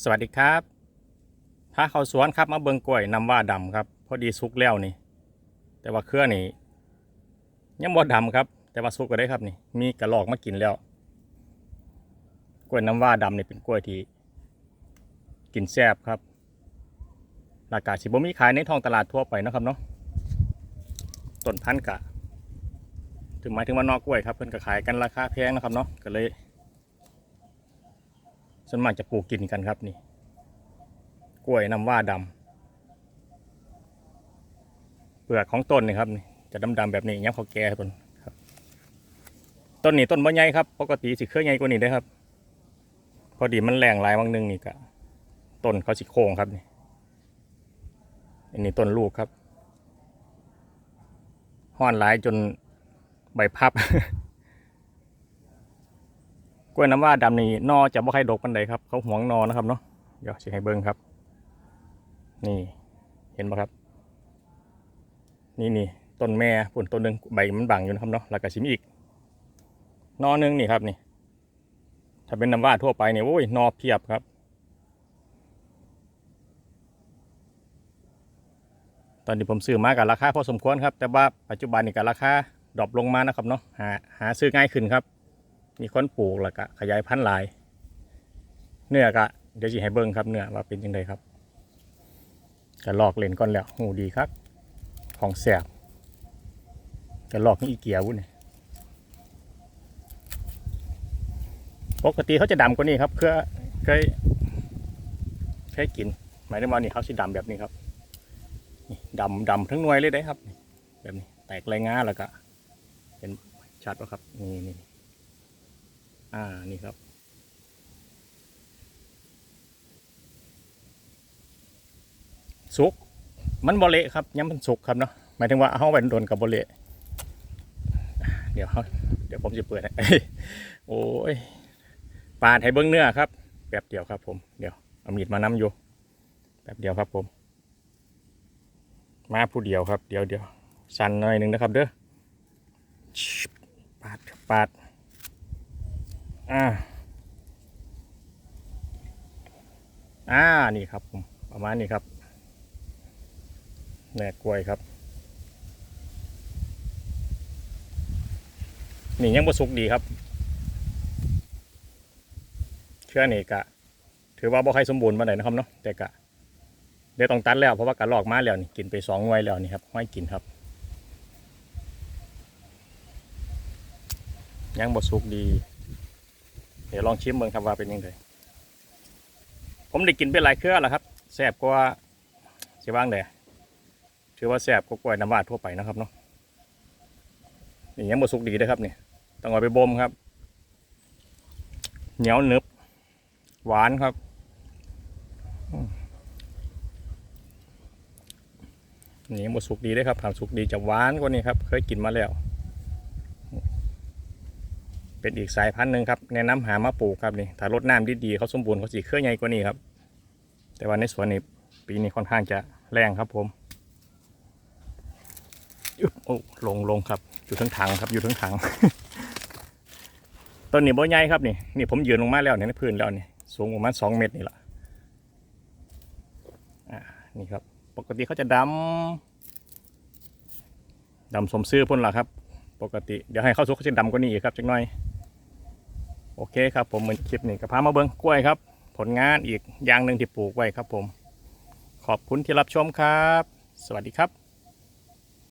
สวัสดีครับพาเข้าสวนครับมาเบิงกล้วยน้ำว่าดำครับ พอดีสุกแล้วนี่ แต่ว่าเครือนี่ยังบ่ดำครับ แต่ว่าสุกก็ได้ครับนี่ มีกระรอกมากินแล้ว กล้วยน้ำว่าดำนี่เป็นกล้วยที่กินแซ่บครับ ราคาสิบ่มีขายในท้องตลาดทั่วไปนะครับเนาะ ต้นพันธุ์กะ ถึงหมายถึงว่านอกกล้วยครับเพิ่นก็ขายกันราคาแพงนะครับเนาะ ก็เลย ส่วนมากจะปลูกกินกันครับนี่ กล้วยน้ำว่าดำเปลือกของต้นนี่ครับนี่จะดำๆแบบนี้ย้ำเขาแก่ต้นครับต้นนี้ต้นบ่ใหญ่ครับปกติสิเครือใหญ่กว่านี้ได้ครับ พอดีมันแรงหลายบางหนึงนี่ก็ต้นเขาสิโค้งครับนี่อันนี้ต้นลูกครับห้อนหลายจนใบพับ กล้วยน้ำว่าดำนี่นอจะบ่ใครดกปันใดครับ เขาหวงนอนะครับเนาะเดี๋ยวสิให้เบิ้งครับ นี่เห็นปะครับ นี่นี่ต้นแม่ผลต้นหนึ่งใบมันบังอยู่นะครับเนาะแล้วก็ชิมอีกนอหนึ่งนี่ครับนี่ ถ้าเป็นน้ำว่าทั่วไปเนี่ยโอ้ยนอเพียบครับ ตอนนี้ผมซื้อมากับราคาพอสมควรครับ แต่ว่าปัจจุบันนี่กับราคาดรอปลงมานะครับเนาะหาหาซื้อง่ายขึ้นครับ มีคนปลูกแล้วก็ขยายพันธุ์หลาย เนื้อก็เดี๋ยวสิให้เบิ่งครับเนื้อว่าเป็นยังไงครับก็ลอกเล่นก่อนแล้วหูดีครับ ของแสบก็ลอกนี่อีเกียวุ้นปกติเขาจะดำกว่านี้ครับเคยเคยเคยกิน หมายถึงว่านี่เขาสิดำแบบนี้ครับดำดำทั้งหน่วยเลยได้ครับ แบบนี้แตกลายงาแล้วก็เป็นชัดป่ะครับนี่นี่ อ่านี่ครับ สุก มันบเละครับย้ำมันสุกครับเนาะหมายถึงว่าเอาไว้โดนกับบเละเดี๋ยวเขาเดี๋ยวผมจะเปิดให้โอ้ยปาดให้เบิ้งเนื้อครับแป๊บเดียวครับ ผมเดี๋ยวเอามีดมานำอยู่แป๊บเดียวครับผม มาผู้เดียวครับ เดี๋ยวเดี๋ยวสั่นหน่อยหนึ่งนะครับ เด้อปาดปาด อ่าอ่านี่ครับผมประมาณนี้ครับแหนกกล้วยครับ นี่ยังบ่สุกดีครับ เชื่อนี่กะ ถือว่าบ่ค่อยสมบูรณ์มาไหนนะครับเนาะแต่กะเดี๋ยวต้องตัดแล้วเพราะว่ากะลอกมาแล้วนี่กินไปสองหน่วยแล้วนี่ครับห้อยกินครับยังบ่สุกดี เดี๋ยวลองชิมเบิ่งครับว่าเป็นยังไงผมได้กินไปหลายเครือแล้วครับแซ่บกว่าสิว่างเลยถือว่าแซ่บกว่ากล้วยน้ำว้าทั่วไปนะครับเนาะนี่ยังบ่สุกดีนะครับนี่ต้องเอาไปบ่มครับ เหนียวหนึบหวานครับอืมนี่ยังบ่สุกดีเลยครับถามสุกดีจะหวานกว่านี้ครับ เคยกินมาแล้ว เป็นอีกสายพันธุ์หนึ่งครับแนะนำหามาปลูกครับนี่ถ้ารดน้ำดีๆเขาสมบูรณ์เขาสีเครือใหญ่กว่านี้ครับ แต่ว่าในสวนนี้ปีนี้ค่อนข้างจะแรงครับผมอึ๊บโอ้ลงลงครับ อยู่ทั้งถังครับอยู่ทั้งถังต้นนี้บ่ใหญ่ครับนี่นี่ผมยืนลงมาแล้วเนี่ยในพื้นแล้วนี่สูงประมาณสองเมตรนี่แหละอ่านี่ครับ ปกติเขาจะดำดำสมซื่อพ่นละครับ ปกติเดี๋ยวให้เข้าสุกเขาจะดำกว่านี้อีกครับจักหน่อย โอเคครับผมเหมือนคลิปนี้ก็พามาเบิ้งกล้วยครับ ผลงานอีกอย่างหนึ่งที่ปลูกไว้ครับผม ขอบคุณที่รับชมครับ สวัสดีครับ